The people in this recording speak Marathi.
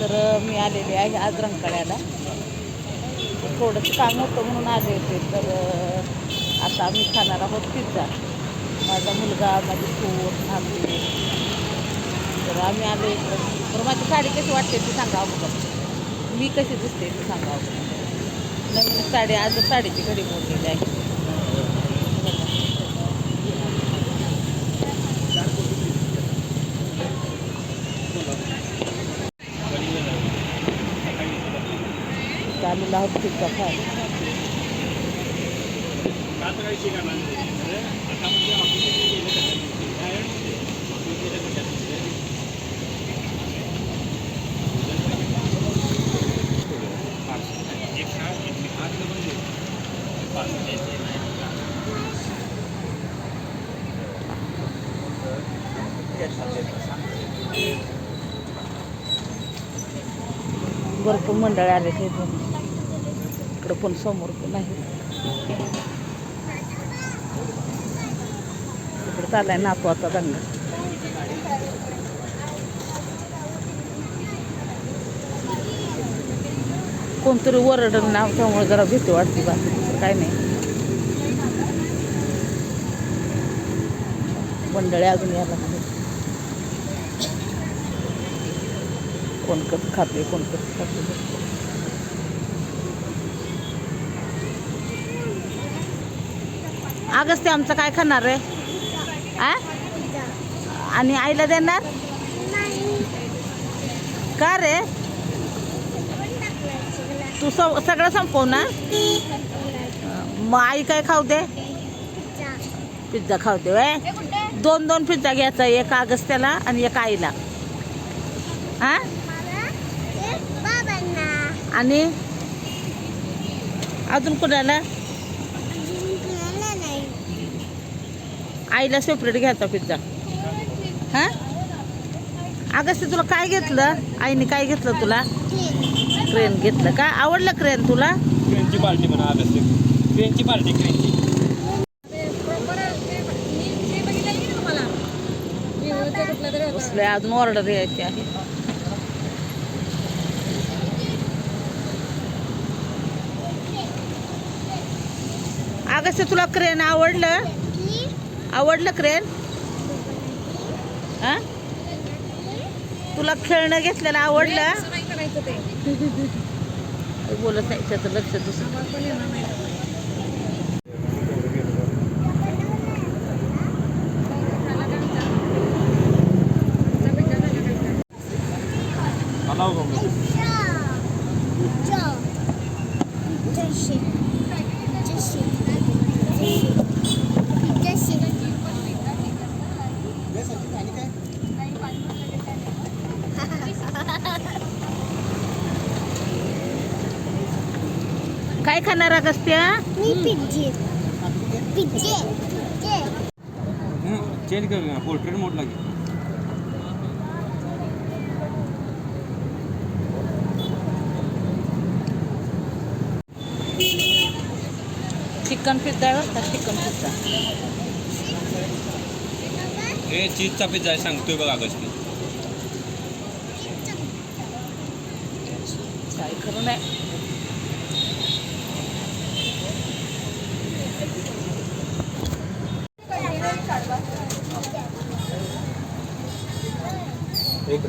तर मी आलेले आहे आज रंगकाळ्याला थोडंसं काम होतं म्हणून आले होते तर आता आम्ही खाणार आहोत पिझ्झा माझा मुलगा माझी सूर आम्ही. तर आम्ही आलो इकडं. तर माझी साडी कशी वाटते ती सांगा अगोदर. मी कशी दिसते ती सांगा अगोदर. नवीन साडी आज साडीची घडी मोडलेली आहे. चालू आहोत पिझ्झा खायला भरपूर मंडळ आले ते इथून इकडं पण समोर पण आहे. इकडं चाललाय आता दंगा. कोणतरी वरडण नाव त्यामुळे जरा भीती वाटते बाकी काय नाही. मंडळी अजून यायला कोण कसं खाते कोण कसं खाते आगच ते आमचं काय खाणार रे? आ? आणि आईला देणार? का रे? तू सगळं संपव ना. मग आई काय खाऊ दे? पिझ्झा खाऊ दे वय दोन दोन पिझ्झा घ्यायचा एक अगस्त्याला आणि एक आईला. हा आणि? अजून कुणाला? आईला सेपरेट घ्यायचा पिझ्झा हा? अगस्ती तुला काय घेतलं? आईने काय घेतलं तुला? क्रेन घेतलं का? आवडलं क्रेन तुला? क्रेनची पार्टी म्हणा क्रेनची पार्टी क्रेनची बसले अजून ऑर्डर यायची आहे. अगस्ती तुला क्रेन आवडलं? आवडलं क्रेन? हा? तुला खेळणं घेतलेलं आवडलं? बोलत नाही त्याचं लक्ष दुसरं. काय खाणार अगस्त्या मी पिझ्झे. पिझ्झे. चेंज कर ना पोर्ट्रेट मोड लागेल. चिकन पिझ्झा आहे चिकन पिझ्झा हे चीजचा पिझ्झा आहे सांगतोय बघ आगस्ट काय खरं नाही एक